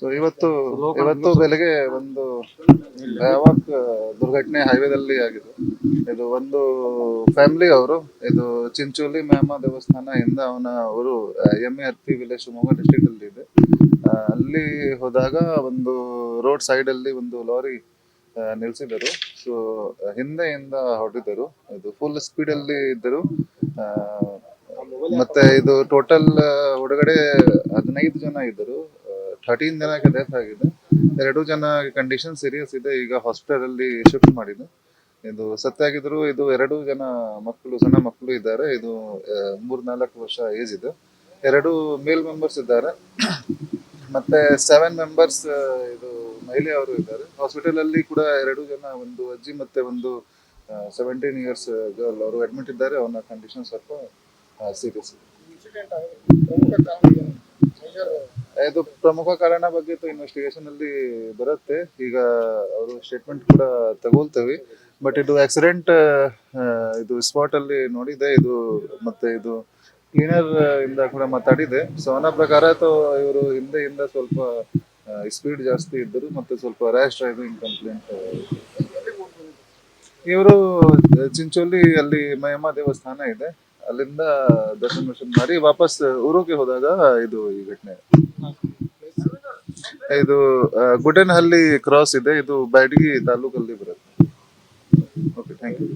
So ಇವತ್ತು ಇವತ್ತು ಬೆಳಗ್ಗೆ ಒಂದು ಯಾವಾಗ ದುರ್ಘಟನೆ ಹೈವೇದಲ್ಲಿ ಆಗಿದೆ. ಇದು ಒಂದು ಫ್ಯಾಮಿಲಿ ಅವರು ಇದು ಚಿಂಚೋಲಿ ಮ್ಯಾಮ ದೇವಸ್ಥಾನ ಇಂದ ಅವನ ಅವರು ಎಂ ಎ ಹತ್ತಿ ವಿಲೇಜ್ ಶಿವಮೊಗ್ಗ ಡಿಸ್ಟ್ರಿಕ್ಟ್ ಅಲ್ಲಿ ಇದೆ. ಅಲ್ಲಿ ಹೋದಾಗ ಒಂದು ರೋಡ್ ಸೈಡ್ ಅಲ್ಲಿ ಒಂದು ಲಾರಿ ನಿಲ್ಸಿದರು ಸೊ ಹಿಂದೆಯಿಂದ ಹೊಡೆದರು ಇದು ಫುಲ್ ಸ್ಪೀಡ್ ಅಲ್ಲಿ ಇದ್ದರು. ಮತ್ತೆ ಇದು ಟೋಟಲ್ ಒಳಗಡೆ ಹದಿನೈದು ಜನ ಇದ್ದರು. ಥರ್ಟೀನ್ ಜನಕ್ಕೆ ಡೆತ್ ಆಗಿದೆ. ಎರಡು ಜನ ಕಂಡೀಷನ್ ಸೀರಿಯಸ್ ಇದೆ. ಈಗ ಹಾಸ್ಪಿಟಲ್ ಅಲ್ಲಿ ಶಿಫ್ಟ್ ಮಾಡಿದೆ ಇದು ಸತ್ತಾಗಿದ್ರು ಇದು ಎರಡು ಜನ ಮಕ್ಕಳು, ಸಣ್ಣ ಮಕ್ಕಳು ಇದ್ದಾರೆ. ಇದು ಮೂರ್ನಾಲ್ಕು ವರ್ಷ ಏಜ್ ಇದೆ. ಎರಡು ಮೇಲ್ ಮೆಂಬರ್ಸ್ ಇದ್ದಾರೆ. ಮತ್ತೆ ಸೆವೆನ್ ಮೆಂಬರ್ಸ್ ಇದು ಮಹಿಳೆಯವರು ಇದ್ದಾರೆ. ಹಾಸ್ಪಿಟಲ್ ಅಲ್ಲಿ ಕೂಡ ಎರಡು ಜನ, ಒಂದು ಅಜ್ಜಿ ಮತ್ತೆ ಒಂದು ಸೆವೆಂಟೀನ್ ಇಯರ್ಸ್ ಗರ್ಲ್ ಅವರು ಅಡ್ಮಿಟ್ ಇದ್ದಾರೆ. ಅವನ ಕಂಡೀಷನ್ ಸ್ವಲ್ಪ ಸೀರಿಯಸ್ ಇದೆ. ಇದು ಪ್ರಮುಖ ಕಾರಣ ಬಗ್ಗೆ ಇನ್ವೆಸ್ಟಿಗೇಷನ್ ಅಲ್ಲಿ ಬರುತ್ತೆ. ಈಗ ಅವರು ಸ್ಟೇಟ್ಮೆಂಟ್ ಕೂಡ ತಗೊಳ್ತೇವೆ. ಬಟ್ ಇದು ಆಕ್ಸಿಡೆಂಟ್ ಇದು ಸ್ಪಾಟ್ ಅಲ್ಲಿ ನೋಡಿದೆ. ಇದು ಮತ್ತೆ ಇದು ಕ್ಲೀನರ್ ಇಂದ ಕೂಡ ಮಾತಾಡಿದೆ. ಸೊ ಅವನ ಪ್ರಕಾರ ಇವರು ಹಿಂದೆಯಿಂದ ಸ್ವಲ್ಪ ಸ್ಪೀಡ್ ಜಾಸ್ತಿ ಇದ್ದರು ಮತ್ತೆ ಸ್ವಲ್ಪ ರ್ಯಾಶ್ ಡ್ರೈವಿಂಗ್ ಕಂಪ್ಲೇಂಟ್ ಇವರು ಚಿಂಚೋಲಿ ಅಲ್ಲಿ ಮಯಮ್ಮ ದೇವಸ್ಥಾನ ಇದೆ. ಅಲ್ಲಿಂದ ದರ್ಶನ ದರ್ಶನ ಮಾಡಿ ವಾಪಸ್ ಊರಿಗೆ ಹೋದಾಗ ಇದು ಈ ಘಟನೆ. ಇದು ಗುಡ್ಡನಹಳ್ಳಿ ಕ್ರಾಸ್ ಇದೆ. ಇದು ಬ್ಯಾಡಗಿ ತಾಲೂಕಲ್ಲಿ ಬರುತ್ತೆ. Okay thank you